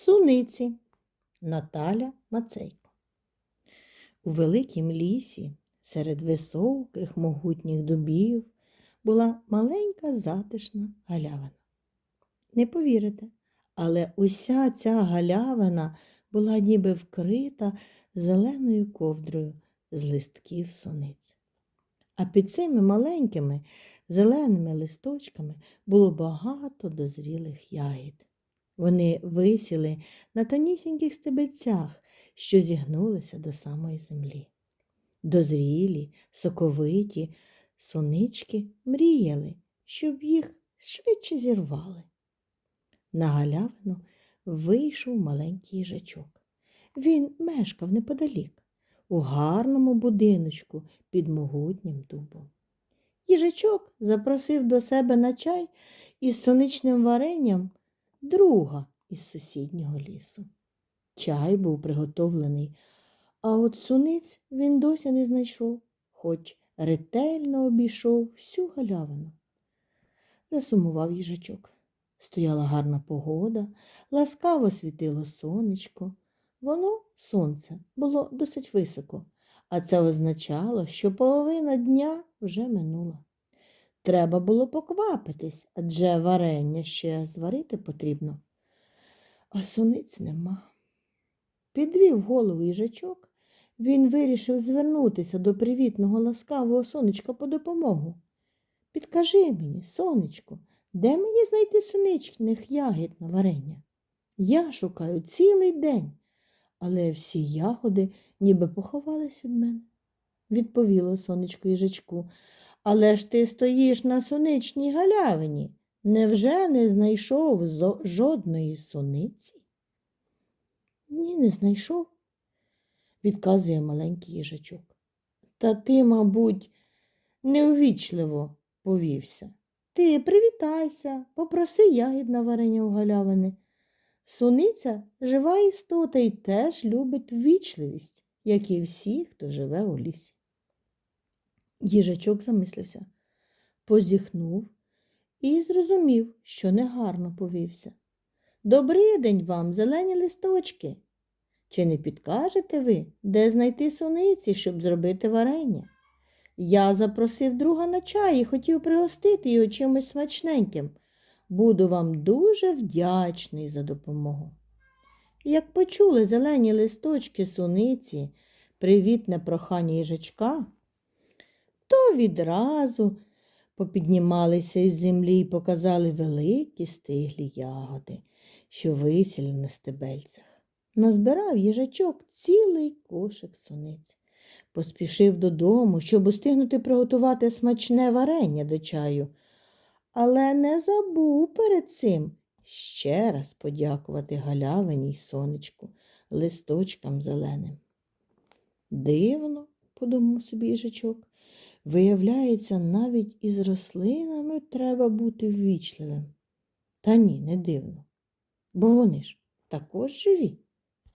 Суниці Наталя Мацейко. У великім лісі серед високих могутніх дубів була маленька затишна галявина. Не повірите, але уся ця галявина була ніби вкрита зеленою ковдрою з листків суниць. А під цими маленькими зеленими листочками було багато дозрілих ягід. Вони висіли на тонісіньких стебельцях, що зігнулися до самої землі. Дозрілі, соковиті сонички мріяли, щоб їх швидше зірвали. На галявину вийшов маленький їжачок. Він мешкав неподалік, у гарному будиночку під могутнім дубом. Їжачок запросив до себе на чай із соничним варенням друга із сусіднього лісу. Чай був приготовлений, а от суниць він досі не знайшов, хоч ретельно обійшов всю галявину. Засумував їжачок. Стояла гарна погода, ласкаво світило сонечко. Воно, сонце, було досить високо, а це означало, що половина дня вже минула. Треба було поквапитись, адже варення ще зварити потрібно. А суниць нема. Підвів голову їжачок, він вирішив звернутися до привітного ласкавого сонечка по допомогу. Підкажи мені, сонечко, де мені знайти соничних ягід на варення? Я шукаю цілий день, але всі ягоди ніби поховались від мене. Відповіло сонечко їжачку. Але ж ти стоїш на соничній галявині. Невже не знайшов жодної сониці? Ні, не знайшов, відказує маленький їжачок. Та ти, мабуть, неувічливо повівся. Ти привітайся, попроси ягід на варення у галявини. Суниця жива істота і теж любить ввічливість, як і всі, хто живе у лісі. Їжачок замислився, позіхнув і зрозумів, що негарно повівся. Добрий день вам, зелені листочки. Чи не підкажете ви, де знайти суниці, щоб зробити варення? Я запросив друга на чай і хотів пригостити його чимось смачненьким. Буду вам дуже вдячний за допомогу. Як почули зелені листочки суниці, привітне прохання їжачка, відразу попіднімалися із землі і показали великі стиглі ягоди, що висіли на стебельцях. Назбирав їжачок цілий кошик суниць. Поспішив додому, щоб устигнути приготувати смачне варення до чаю, але не забув перед цим ще раз подякувати галявині й сонечку, листочкам зеленим. Дивно, подумав собі їжачок, виявляється, навіть із рослинами треба бути ввічливим. Та ні, не дивно, бо вони ж також живі.